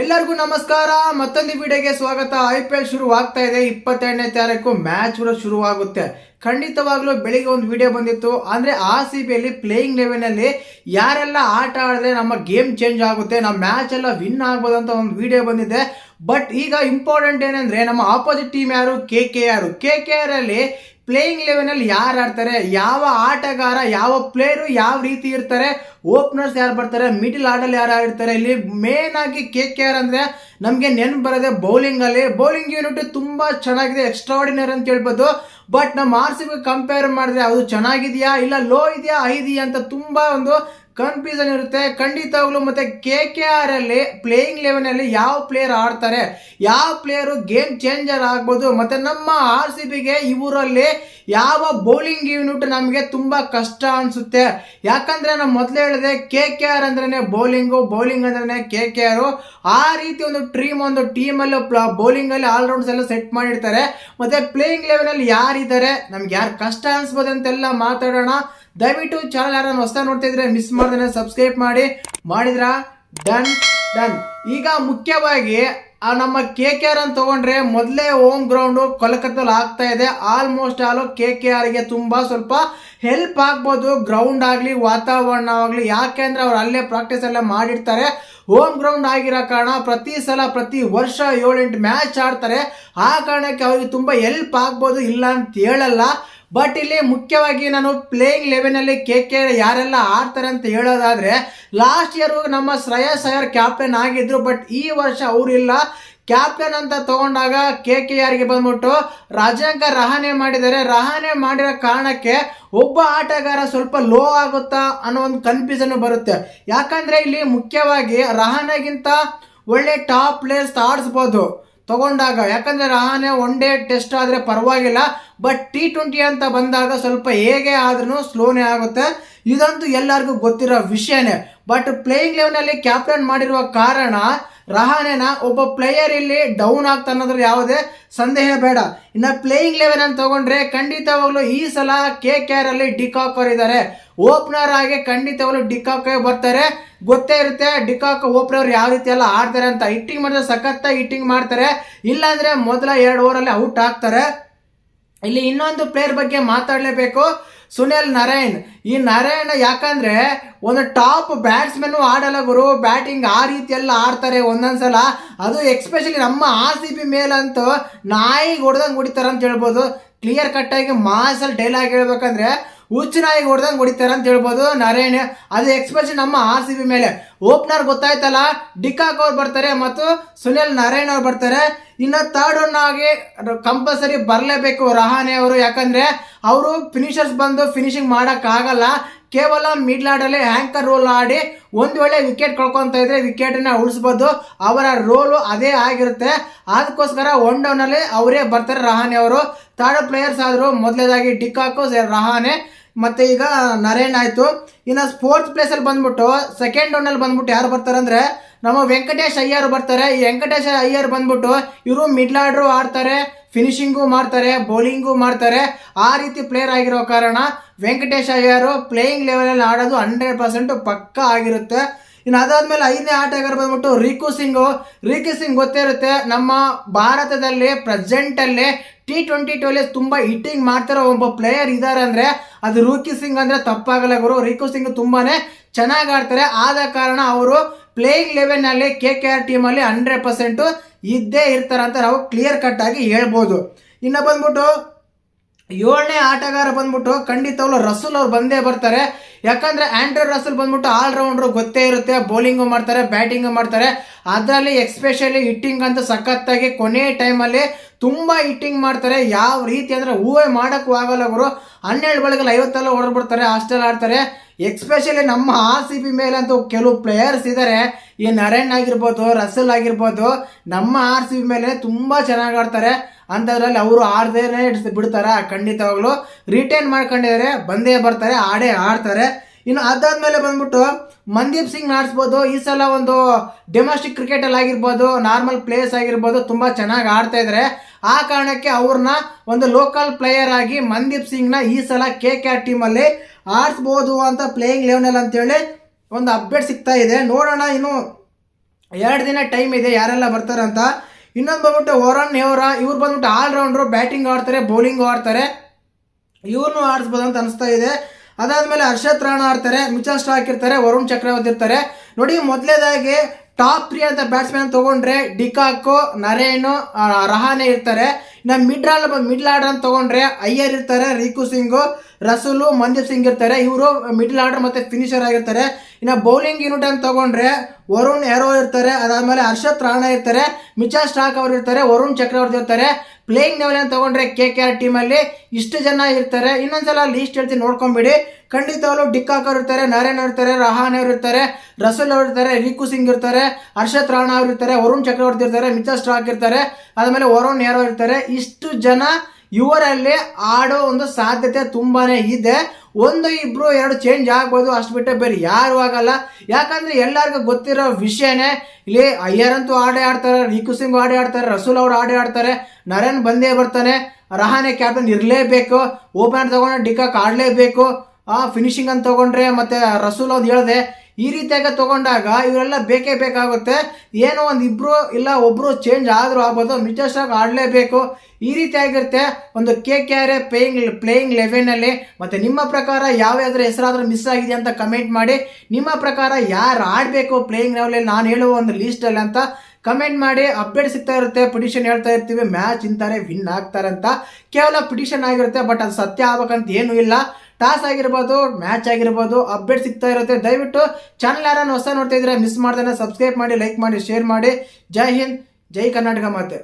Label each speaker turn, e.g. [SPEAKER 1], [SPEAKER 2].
[SPEAKER 1] ಎಲ್ಲರಿಗೂ ನಮಸ್ಕಾರ. ಮತ್ತೊಂದು ವಿಡಿಯೋಗೆ ಸ್ವಾಗತ. ಐ ಪಿ ಎಲ್ ಶುರುವಾಗ್ತಾ ಇದೆ. ಇಪ್ಪತ್ತೆರಡನೇ ತಾರೀಕು ಮ್ಯಾಚ್ ಕೂಡ ಶುರುವಾಗುತ್ತೆ. ಖಂಡಿತವಾಗ್ಲೂ ಬೆಳಿಗ್ಗೆ ಒಂದು ವಿಡಿಯೋ ಬಂದಿತ್ತು. ಅಂದ್ರೆ ಆರ್ ಸಿ ಬಿಯಲ್ಲಿ ಪ್ಲೇಯಿಂಗ್ ಲೆವೆನ್ ಅಲ್ಲಿ ಯಾರೆಲ್ಲ ಆಟ ಆಡಿದ್ರೆ ನಮ್ಮ ಗೇಮ್ ಚೇಂಜ್ ಆಗುತ್ತೆ, ನಮ್ಮ ಮ್ಯಾಚ್ ಎಲ್ಲ ವಿನ್ ಆಗ್ಬೋದು ಅಂತ ಒಂದು ವಿಡಿಯೋ ಬಂದಿದೆ. ಬಟ್ ಈಗ ಇಂಪಾರ್ಟೆಂಟ್ ಏನಂದ್ರೆ ನಮ್ಮ ಆಪೋಸಿಟ್ ಟೀಮ್ ಯಾರು? K K R K K R ಅಲ್ಲಿ ಪ್ಲೇಯಿಂಗ್ ಲೆವೆನ್ ಅಲ್ಲಿ ಯಾರು ಆಡ್ತಾರೆ, ಯಾವ ಆಟಗಾರ, ಯಾವ ಪ್ಲೇಯರು ಯಾವ ರೀತಿ ಇರ್ತಾರೆ ಓಪನರ್ಸ್ ಯಾರು ಬರ್ತಾರೆ ಮಿಡಿಲ್ ಆರ್ಡರ್ ಯಾರು ಆಡ್ತಾರೆ, ಇಲ್ಲಿ ಮೇನ್ ಆಗಿ ಕೆ ಕೆ ಆರ್ ಅಂದ್ರೆ ನಮಗೆ ನೆನ್ಪು ಬರೋದೆ ಬೌಲಿಂಗ್ ಅಲ್ಲಿ. ಬೌಲಿಂಗ್ ಯೂನಿಟ್ ತುಂಬಾ ಚೆನ್ನಾಗಿದೆ ಎಕ್ಸ್ಟ್ರಾರ್ಡಿನರಿ ಅಂತ ಹೇಳ್ಬೋದು. ಬಟ್ ನಮ್ಮ ಆರ್ ಕಂಪೇರ್ ಮಾಡಿದ್ರೆ ಅದು ಚೆನ್ನಾಗಿದೆಯಾ, ಇಲ್ಲ ಲೋ ಇದೆಯಾ ಇದೆಯಾ ಅಂತ ತುಂಬಾ ಒಂದು ಕನ್ಫ್ಯೂಷನ್ ಇರುತ್ತೆ ಖಂಡಿತವಾಗ್ಲೂ ಮತ್ತೆ ಕೆ ಕೆ ಆರ್ ಅಲ್ಲಿ ಪ್ಲೇಯಿಂಗ್ ಲೆವೆನ್ ಅಲ್ಲಿ ಯಾವ ಪ್ಲೇಯರ್ ಆಡ್ತಾರೆ, ಯಾವ ಪ್ಲೇಯರು ಗೇಮ್ ಚೇಂಜರ್ ಆಗ್ಬೋದು, ಮತ್ತೆ ನಮ್ಮ ಆರ್ ಸಿ ಬಿಗೆ ಇವರಲ್ಲಿ ಯಾವ ಬೌಲಿಂಗ್ ಯೂನಿಟ್ ನಮಗೆ ತುಂಬಾ ಕಷ್ಟ ಅನ್ಸುತ್ತೆ. ಯಾಕಂದ್ರೆ ನಾನು ಮೊದಲೇ ಹೇಳಿದೆ ಕೆ ಕೆ ಆರ್ ಅಂದ್ರೆ ಬೌಲಿಂಗು ಬೌಲಿಂಗ್ ಅಂದ್ರೆ ಕೆ ಕೆ ಆರ್ ಆ ರೀತಿ ಒಂದು ಟ್ರೀಮ್ ಒಂದು ಟೀಮ್ ಅಲ್ಲಿ ಬೌಲಿಂಗ್ ಅಲ್ಲಿ ಆಲ್ರೌಂಡ್ಸ್ ಎಲ್ಲ ಸೆಟ್ ಮಾಡಿರ್ತಾರೆ. ಮತ್ತೆ ಪ್ಲೇಯಿಂಗ್ ಲೆವೆನ್ ಅಲ್ಲಿ ಯಾರಿದ್ದಾರೆ, ನಮ್ಗೆ ಯಾರು ಕಷ್ಟ ಅನ್ಸ್ಬೋದು ಅಂತೆಲ್ಲ ಮಾತಾಡೋಣ. ದಯವಿಟ್ಟು ಚಾನಲ್ ಯಾರು ಹೊಸ ನೋಡ್ತಾ ಇದ್ರೆ ಮಿಸ್ ಮಾಡ್ದೇನೆ ಸಬ್ಸ್ಕ್ರೈಬ್ ಮಾಡಿ. ಮಾಡಿದ್ರ? ಡನ್ ಡನ್ ಈಗ ಮುಖ್ಯವಾಗಿ, ಆ ನಮ್ಮ ಕೆ ಕೆ ಆರ್ ಅನ್ನು ತಗೊಂಡ್ರೆ ಮೊದಲೇ ಹೋಮ್ ಗ್ರೌಂಡ್ ಕೊಲಕತ್ತಲ್ಲಿ ಆಗ್ತಾ ಇದೆ. ಆಲ್ಮೋಸ್ಟ್ ಆಲ್ ಕೆ ಕೆ ಆರ್ಗೆ ತುಂಬ ಸ್ವಲ್ಪ ಹೆಲ್ಪ್ ಆಗ್ಬೋದು. ಗ್ರೌಂಡ್ ಆಗಲಿ, ವಾತಾವರಣ ಆಗಲಿ. ಯಾಕೆಂದ್ರೆ ಅವ್ರು ಅಲ್ಲೇ ಪ್ರಾಕ್ಟೀಸ್ ಎಲ್ಲ ಮಾಡಿರ್ತಾರೆ. ಹೋಮ್ ಗ್ರೌಂಡ್ ಆಗಿರೋ ಕಾರಣ ಪ್ರತಿ ಸಲ, ಪ್ರತಿ ವರ್ಷ ಏಳೆಂಟು ಮ್ಯಾಚ್ ಆಡ್ತಾರೆ. ಆ ಕಾರಣಕ್ಕೆ ಅವ್ರಿಗೆ ತುಂಬ ಹೆಲ್ಪ್ ಆಗ್ಬೋದು. ಇಲ್ಲ ಅಂತ ಹೇಳಲ್ಲ. ಬಟ್ ಇಲ್ಲಿ ಮುಖ್ಯವಾಗಿ ನಾನು ಪ್ಲೇಯಿಂಗ್ ಲೆವೆನ್ ಅಲ್ಲಿ ಕೆ ಕೆ ಯಾರೆಲ್ಲ ಆಡ್ತಾರೆ ಅಂತ ಹೇಳೋದಾದ್ರೆ ಲಾಸ್ಟ್ ಇಯರ್ ನಮ್ಮ ಶ್ರೇಯಸ್ ಅಯ್ಯರ್ ಕ್ಯಾಪ್ಟನ್ ಆಗಿದ್ರು ಬಟ್ ಈ ವರ್ಷ ಅವರಿಲ್ಲ. ಕ್ಯಾಪ್ಟನ್ ಅಂತ ತಗೊಂಡಾಗ ಕೆ ಕೆ ಆರ್ಗೆ ಬಂದ್ಬಿಟ್ಟು ರಾಜಾಂಕ ರಹಾನೆ ಮಾಡಿದ್ದಾರೆ. ರಹಾನೆ ಮಾಡಿರೋ ಕಾರಣಕ್ಕೆ ಒಬ್ಬ ಆಟಗಾರ ಸ್ವಲ್ಪ ಲೋ ಆಗುತ್ತಾ ಅನ್ನೋ ಒಂದು ಕನ್ಫ್ಯೂಷನ್ ಬರುತ್ತೆ. ಯಾಕಂದ್ರೆ ಇಲ್ಲಿ ಮುಖ್ಯವಾಗಿ ರಹಾನೆಗಿಂತ ಒಳ್ಳೆ ಟಾಪ್ ಪ್ಲೇಯರ್ಸ್ ಆಡಿಸ್ಬೋದು ತಗೊಂಡಾಗ, ಯಾಕಂದರೆ ರಹಾನೆ ಒನ್ ಡೇ ಟೆಸ್ಟ್ ಆದರೆ ಪರವಾಗಿಲ್ಲ ಬಟ್ ಟಿ ಟ್ವೆಂಟಿ ಅಂತ ಬಂದಾಗ ಸ್ವಲ್ಪ ಹೇಗೆ ಆದ್ರೂ ಸ್ಲೋನೇ ಆಗುತ್ತೆ. ಇದಂತೂ ಎಲ್ಲರಿಗೂ ಗೊತ್ತಿರೋ ವಿಷಯನೇ. ಬಟ್ ಪ್ಲೇಯಿಂಗ್ ಲೆವೆನಲ್ಲಿ ಕ್ಯಾಪ್ಟನ್ ಮಾಡಿರುವ ಕಾರಣ ರಹಾನೆನ ಒಬ್ಬ ಪ್ಲೇಯರ್ ಇಲ್ಲಿ ಡೌನ್ ಆಗ್ತಾ ಅನ್ನೋದ್ರಲ್ಲಿ ಯಾವುದೇ ಸಂದೇಹ ಬೇಡ. ಇನ್ನು ಪ್ಲೇಯಿಂಗ್ ಲೆವೆನ್ ಅಂತ ತಗೊಂಡ್ರೆ ಖಂಡಿತವಾಗ್ಲೂ ಈ ಸಲ ಕೆ ಕೆ ಆರ್ ಅಲ್ಲಿ ಡಿಕಾಕರ್ ಇದ್ದಾರೆ ಓಪನರ್ ಆಗಿ ಖಂಡಿತವಾಗ್ಲೂ ಡಿಕಾಕ್ ಬರ್ತಾರೆ. ಗೊತ್ತೇ ಇರುತ್ತೆ, ಡಿಕಾಕ್ ಓಪನರ್ ಯಾವ ರೀತಿ ಎಲ್ಲ ಆಡ್ತಾರೆ ಅಂತ. ಹಿಟ್ಟಿಂಗ್ ಮಾಡಿದ್ರೆ ಸಖತ್ತಾಗಿ ಹಿಟ್ಟಿಂಗ್ ಮಾಡ್ತಾರೆ. ಇಲ್ಲಾಂದ್ರೆ ಮೊದಲ ಎರಡು ಓವರಲ್ಲಿ ಔಟ್ ಆಗ್ತಾರೆ. ಇಲ್ಲಿ ಇನ್ನೊಂದು ಪ್ಲೇಯರ್ ಬಗ್ಗೆ ಮಾತಾಡಲೇಬೇಕು. ಸುನಿಲ್ ನಾರಾಯಣ್. ಈ ನಾರಾಯಣ ಯಾಕಂದ್ರೆ ಒಂದು ಟಾಪ್ ಬ್ಯಾಟ್ಸ್ಮನ್ ಆಡಲ್ಲ ಗುರು. ಬ್ಯಾಟಿಂಗ್ ಆ ರೀತಿ ಎಲ್ಲ ಆಡ್ತಾರೆ ಒಂದೊಂದ್ಸಲ. ಅದು ಎಕ್ಸ್ಪೆಷಲಿ ನಮ್ಮ ಆರ್ ಸಿ ಬಿ ಮೇಲಂತೂ ನಾಯಿಗೆ ಹೊಡೆದಂಗೆ ಹೊಡಿತಾರೆ ಅಂತ ಹೇಳ್ಬೋದು. ಕ್ಲಿಯರ್ ಕಟ್ ಆಗಿ ಮಾಸಲ್ಲಿ ಡೈಲಾಗ್ ಹೇಳ್ಬೇಕಂದ್ರೆ ಹುಚ್ಚು ನಾಯಿಗೆ ಹೊಡೆದಂಗೆ ಹೊಡಿತಾರೆ ಅಂತ ಹೇಳ್ಬೋದು ನಾರಾಯಣ. ಅದು ಎಕ್ಸ್ಪೆಷಲಿ ನಮ್ಮ ಆರ್ ಸಿ ಬಿ ಮೇಲೆ. ಓಪನರ್ ಗೊತ್ತಾಯ್ತಲ್ಲ? ಡಿಕಾಕ್ ಅವ್ರು ಬರ್ತಾರೆ ಮತ್ತು ಸುನಿಲ್ ನಾರಾಯಣ್ ಅವ್ರು ಬರ್ತಾರೆ. ಇನ್ನು ಥರ್ಡ್ ಒನ್ ಆಗಿ ಕಂಪಲ್ಸರಿ ಬರಲೇಬೇಕು ರಹಾನೆ ಅವರು. ಯಾಕಂದರೆ ಅವರು ಫಿನಿಷರ್ಸ್ ಬಂದು ಫಿನಿಶಿಂಗ್ ಮಾಡೋಕ್ಕಾಗಲ್ಲ ಕೇವಲ ಮಿಡ್ಲ್ ಆರ್ಡಲ್ಲಿ ಆ್ಯಂಕರ್ ರೋಲ್ ಆಡಿ ಒಂದು ವೇಳೆ ವಿಕೆಟ್ ಕಳ್ಕೊತಾ ಇದ್ರೆ ವಿಕೆಟನ್ನ ಉಳಿಸ್ಬೋದು. ಅವರ ರೋಲು ಅದೇ ಆಗಿರುತ್ತೆ. ಅದಕ್ಕೋಸ್ಕರ ಒನ್ ಡೌನಲ್ಲಿ ಅವರೇ ಬರ್ತಾರೆ ರಹಾನೆ ಅವರು. ಥರ್ಡ್ ಪ್ಲೇಯರ್ಸ್ ಆದರು ಮೊದಲೇದಾಗಿ ಡಿಕಾಕು, ರಹಾನೆ ಮತ್ತು ಈಗ ನರೇನ್ ಆಯಿತು. ಇನ್ನು ಸ್ಪೋರ್ಟ್ಸ್ ಪ್ಲೇಸಲ್ಲಿ ಬಂದ್ಬಿಟ್ಟು ಸೆಕೆಂಡ್ ಡೌನಲ್ಲಿ ಬಂದ್ಬಿಟ್ಟು ಯಾರು ಬರ್ತಾರೆ ಅಂದ್ರೆ ನಮ್ಮ ವೆಂಕಟೇಶ್ ಅಯ್ಯರ್ ಬರ್ತಾರೆ. ಈ ವೆಂಕಟೇಶ್ ಅಯ್ಯರ್ ಬಂದ್ಬಿಟ್ಟು ಇವರು ಮಿಡ್ಲ್ ಆರ್ಡ್ರು ಆಡ್ತಾರೆ ಫಿನಿಶಿಂಗು ಮಾಡ್ತಾರೆ ಬೌಲಿಂಗು ಮಾಡ್ತಾರೆ. ಆ ರೀತಿ ಪ್ಲೇಯರ್ ಆಗಿರೋ ಕಾರಣ ವೆಂಕಟೇಶ್ ಅಯ್ಯರು ಪ್ಲೇಯಿಂಗ್ ಲೆವೆಲಲ್ಲಿ ಆಡೋದು ಹಂಡ್ರೆಡ್ ಪರ್ಸೆಂಟ್ ಪಕ್ಕ ಆಗಿರುತ್ತೆ. ಇನ್ನು ಅದಾದ್ಮೇಲೆ ಐದನೇ ಆಟಗಾರ ಬಂದ್ಬಿಟ್ಟು ರಿಕು ಸಿಂಗು. ರಿಕು ಸಿಂಗ್ ಗೊತ್ತೇ ಇರುತ್ತೆ, ನಮ್ಮ ಭಾರತದಲ್ಲಿ ಪ್ರೆಸೆಂಟಲ್ಲಿ ಟಿ ಟ್ವೆಂಟಿ ಟೂಲಿ ತುಂಬ ಹಿಟ್ಟಿಂಗ್ ಮಾಡ್ತಿರೋ ಒಬ್ಬ ಪ್ಲೇಯರ್ ಇದ್ದಾರೆ ಅಂದರೆ ಅದು ರೂಕಿ ಸಿಂಗ್ ಅಂದರೆ ತಪ್ಪಾಗಲ್ಲ ಗುರು. ರಿಕು ಸಿಂಗ್ ತುಂಬಾ ಚೆನ್ನಾಗಿ ಆಡ್ತಾರೆ. ಆದ ಕಾರಣ ಅವರು ಪ್ಲೇಯಿಂಗ್ ಲೆವೆನಲ್ಲಿ ಕೆ ಕೆ ಆರ್ ಟೀಮಲ್ಲಿ ಹಂಡ್ರೆಡ್ ಪರ್ಸೆಂಟು ಇದ್ದೇ ಇರ್ತಾರೆ ಅಂತ ನಾವು ಕ್ಲಿಯರ್ ಕಟ್ ಆಗಿ ಹೇಳ್ಬೋದು. ಇನ್ನು ಬಂದ್ಬಿಟ್ಟು ಏಳನೇ ಆಟಗಾರ ಬಂದ್ಬಿಟ್ಟು ಖಂಡಿತವಲ್ಲೂ ರಸೂಲ್ ಅವ್ರು ಬಂದೇ ಬರ್ತಾರೆ. ಯಾಕಂದ್ರೆ ಆಂಡ್ರೂ ರಸೂಲ್ ಬಂದ್ಬಿಟ್ಟು ಆಲ್ರೌಂಡ್ರು ಗೊತ್ತೇ ಇರುತ್ತೆ ಬೌಲಿಂಗು ಮಾಡ್ತಾರೆ ಬ್ಯಾಟಿಂಗು ಮಾಡ್ತಾರೆ. ಅದರಲ್ಲಿ ಎಕ್ಸ್ಪೆಷಲಿ ಹಿಟ್ಟಿಂಗ್ ಅಂತ ಸಖತ್ತಾಗಿ ಕೊನೆ ಟೈಮಲ್ಲಿ ತುಂಬ ಹಿಟ್ಟಿಂಗ್ ಮಾಡ್ತಾರೆ. ಯಾವ ರೀತಿ ಅಂದರೆ ಹೂವೆ ಮಾಡೋಕ್ಕೂ ಆಗಲ್ಲ ಅವರು ಹನ್ನೆರಡು ಬೆಳಗಲ್ಲಿ ಐವತ್ತೆಲ್ಲ ಹೊಡೆದ್ಬಿಡ್ತಾರೆ ಹಾಸ್ಟೆಲ್ ಆಡ್ತಾರೆ. ಎಕ್ಸ್ಪೆಷಲಿ ನಮ್ಮ ಆರ್ ಸಿ ಬಿ ಮೇಲಂತೂ ಕೆಲವು ಪ್ಲೇಯರ್ಸ್ ಇದ್ದಾರೆ ಈ ನರೇನ್ ಆಗಿರ್ಬೋದು ರಸಲ್ ಆಗಿರ್ಬೋದು, ನಮ್ಮ ಆರ್ ಸಿ ಬಿ ಮೇಲೆ ತುಂಬ ಚೆನ್ನಾಗಿ ಆಡ್ತಾರೆ. ಅಂಥದ್ರಲ್ಲಿ ಅವರು ಆಡ್ದೇನೆ ಬಿಡ್ತಾರ ಖಂಡಿತವಾಗ್ಲೂ. ರಿಟೈನ್ ಮಾಡ್ಕೊಂಡಿದ್ದಾರೆ ಬಂದೇ ಬರ್ತಾರೆ, ಆಡೇ ಆಡ್ತಾರೆ. ಇನ್ನು ಅದಾದ್ಮೇಲೆ ಬಂದ್ಬಿಟ್ಟು ಮನ್ದೀಪ್ ಸಿಂಗ್ ಆಡಿಸ್ಬೋದು. ಈ ಸಲ ಒಂದು ಡೊಮೆಸ್ಟಿಕ್ ಕ್ರಿಕೆಟಲ್ಲಿ ಆಗಿರ್ಬೋದು ನಾರ್ಮಲ್ ಪ್ಲೇಸ್ ಆಗಿರ್ಬೋದು, ತುಂಬ ಚೆನ್ನಾಗಿ ಆಡ್ತಾ ಇದ್ದಾರೆ ಆ ಕಾರಣಕ್ಕೆ ಅವ್ರನ್ನ ಒಂದು ಲೋಕಲ್ ಪ್ಲೇಯರ್ ಆಗಿ ಮನ್ದೀಪ್ ಸಿಂಗ್ನ ಈ ಸಲ ಕೆ ಕೆ ಆರ್ ಟೀಮಲ್ಲಿ ಆಡಿಸ್ಬೋದು ಅಂತ ಪ್ಲೇಯಿಂಗ್ ಲೆವೆನಲ್ಲಿ ಅಂತೇಳಿ ಒಂದು ಅಪ್ಡೇಟ್ ಸಿಗ್ತಾ ಇದೆ. ನೋಡೋಣ ಇನ್ನು ಎರಡು ದಿನ ಟೈಮ್ ಇದೆ, ಯಾರೆಲ್ಲ ಬರ್ತಾರಂತ ಇನ್ನೊಂದು ಬಂದ್ಬಿಟ್ಟು ವರುಣ್ ನೇವರ ಇವ್ರು ಬಂದ್ಬಿಟ್ಟು ಆಲ್ರೌಂಡ್ರು ಬ್ಯಾಟಿಂಗ್ ಆಡ್ತಾರೆ ಬೌಲಿಂಗ್ ಆಡ್ತಾರೆ. ಇವ್ರನ್ನೂ ಆಡಿಸ್ಬೋದು ಅಂತ ಅನಿಸ್ತಾ ಇದೆ. ಅದಾದಮೇಲೆ ಹರ್ಷತ್ ರಾಣ ಆಡ್ತಾರೆ ಮಿಚಲ್ ಸ್ಟಾಕ್ ಇರ್ತಾರೆ, ವರುಣ್ ಚಕ್ರವರ್ತಿ ಇರ್ತಾರೆ. ನೋಡಿ, ಮೊದಲೇದಾಗಿ ಟಾಪ್ ತ್ರೀ ಅಂತ ಬ್ಯಾಟ್ಸ್ಮನ್ ತಗೊಂಡ್ರೆ ಡಿಕಾಕು ನರೇನು ರಹಾನೆ ಇರ್ತಾರೆ. ಇನ್ನು ಮಿಡ್ ಮಿಡ್ಲ್ ಆರ್ಡರ್ ಅಂತ ತಗೊಂಡ್ರೆ ಅಯ್ಯರ್ ಇರ್ತಾರೆ, ರಿಕು ಸಿಂಗು, ರಸೂಲು ಮಂದೀಪ್ ಸಿಂಗ್ ಇರ್ತಾರೆ. ಇವರು ಮಿಡ್ಲ್ ಆರ್ಡರ್ ಮತ್ತೆ ಫಿನಿಷರ್ ಆಗಿರ್ತಾರೆ. ಇನ್ನು ಬೌಲಿಂಗ್ ಯೂನಿಟ್ ಅಂತ ತಗೊಂಡ್ರೆ ವರುಣ್ ಯಾರೋ ಇರ್ತಾರೆ. ಅದಾದಮೇಲೆ ಹರ್ಷತ್ ರಾಣ ಇರ್ತಾರೆ. ಮಿಚಾ ಸ್ಟಾಕ್ ಅವರು ಇರ್ತಾರೆ. ವರುಣ್ ಚಕ್ರವರ್ತಿ ಇರ್ತಾರೆ. ಪ್ಲೇಯಿಂಗ್ ಲೆವೆಲ್ ಅಂತ ತಗೊಂಡ್ರೆ ಕೆ ಕೆ ಆರ್ ಟೀಮಲ್ಲಿ ಇಷ್ಟು ಜನ ಇರ್ತಾರೆ. ಇನ್ನೊಂದ್ಸಲ ಲೀಸ್ಟ್ ಹೇಳ್ತೀನಿ, ನೋಡ್ಕೊಂಬಿಡಿ. ಖಂಡಿತವಾಗ್ಲೂ ಡಿಕ್ಕಾಕ್ ಇರ್ತಾರೆ ಅವ್ರು ಇರ್ತಾರೆ, ರಹಾನ್ ಅವ್ರು ಇರ್ತಾರೆ, ರಸೂಲ್ ಅವ್ರು ಇರ್ತಾರೆ, ರಿಕು ಸಿಂಗ್ ಇರ್ತಾರೆ ಹರ್ಷತ್ ರಾಣ ಅವ್ರು ಇರ್ತಾರೆ, ವರುಣ್ ಚಕ್ರವರ್ತಿ ಇರ್ತಾರೆ ಮಿಚಾ ಸ್ಟ್ರಾಕ್ ಇರ್ತಾರೆ, ಆದ್ಮೇಲೆ ವರುಣ್ ಯಾರೋ ಇರ್ತಾರೆ. ಇಷ್ಟು ಜನ ಇವರಲ್ಲಿ ಆಡೋ ಒಂದು ಸಾಧ್ಯತೆ ತುಂಬಾನೇ ಇದೆ. ಒಂದು ಇಬ್ರು, ಎರಡು ಚೇಂಜ್ ಆಗ್ಬೋದು ಅಷ್ಟು ಬಿಟ್ಟರೆ ಬೇರೆ ಯಾರು ಆಗಲ್ಲ. ಯಾಕಂದ್ರೆ ಎಲ್ಲರಿಗೂ ಗೊತ್ತಿರೋ ವಿಷಯನೇ, ಇಲ್ಲಿ ಅಯ್ಯರ್ ಅಂತೂ ಆಡೇ ಆಡ್ತಾರೆ, ರಿಕು ಸಿಂಗ್ ಆಡೇ ಆಡ್ತಾರೆ, ರಸೂಲ್ ಅವ್ರು ಆಡೇ ಆಡ್ತಾರೆ ನರೇನ್ ಬಂದೇ ಬರ್ತಾನೆ, ರಹಾನೆ ಕ್ಯಾಪ್ಟನ್ ಇರಲೇಬೇಕು ಓಪನರ್ ತಗೊಂಡ್ರೆ ಡಿಕಾಕ್ ಆಡಲೇಬೇಕು. ಆ ಫಿನಿಶಿಂಗ್ ಅಂತ ತಗೊಂಡ್ರೆ ಮತ್ತೆ ರಸೂಲ್ ಅವ್ರು ಹೇಳಿದೆ, ಈ ರೀತಿಯಾಗಿ ತಗೊಂಡಾಗ ಇವರೆಲ್ಲ ಬೇಕೇ ಬೇಕಾಗುತ್ತೆ. ಏನೋ ಒಂದು ಇಬ್ಬರು ಇಲ್ಲ ಒಬ್ಬರು ಚೇಂಜ್ ಆದರೂ ಆಗ್ಬೋದು ಮಿಚಲ್ ಆಗಿ ಆಡಲೇಬೇಕು. ಈ ರೀತಿ ಆಗಿರುತ್ತೆ ಒಂದು K K R playing playing ಲೆವೆನಲ್ಲಿ ಮತ್ತೆ ನಿಮ್ಮ ಪ್ರಕಾರ ಯಾವ್ಯಾವ್ದ್ರ ಹೆಸರಾದರೂ ಮಿಸ್ ಆಗಿದೆ ಅಂತ ಕಮೆಂಟ್ ಮಾಡಿ. ನಿಮ್ಮ ಪ್ರಕಾರ ಯಾರು ಆಡಬೇಕು ಪ್ಲೇಯಿಂಗ್ ಲೆವೆಲಲ್ಲಿ ನಾನು ಹೇಳುವ ಒಂದು ಲೀಸ್ಟಲ್ಲಿ ಅಂತ ಕಮೆಂಟ್ ಮಾಡಿ. ಅಪ್ಡೇಟ್ ಸಿಗ್ತಾ ಇರುತ್ತೆ ಪಿಟಿಷನ್ ಹೇಳ್ತಾ ಇರ್ತೀವಿ ಮ್ಯಾಚ್ ಇಂತಾರೆ ವಿನ್ ಆಗ್ತಾರೆ ಅಂತ. ಕೇವಲ ಪಿಟಿಷನ್ ಆಗಿರುತ್ತೆ ಬಟ್ ಅದು ಸತ್ಯ ಆಗ್ಬೇಕಂತ ಏನೂ ಇಲ್ಲ. ಟಾಸ್ ಆಗಿರ್ಬೋದು, ಮ್ಯಾಚ್ ಆಗಿರ್ಬೋದು, ಅಪ್ಡೇಟ್ ಸಿಗ್ತಾ ಇರುತ್ತೆ. ದಯವಿಟ್ಟು ಚಾನಲ್ ಯಾರನ್ನು ಹೊಸ ನೋಡ್ತಾ ಇದ್ರೆ ಮಿಸ್ ಮಾಡ್ದೇನೆ ಸಬ್ಸ್ಕ್ರೈಬ್ ಮಾಡಿ ಲೈಕ್ ಮಾಡಿ ಶೇರ್ ಮಾಡಿ. ಜೈ ಹಿಂದ್, ಜೈ ಕರ್ನಾಟಕ ಮಾತೆ.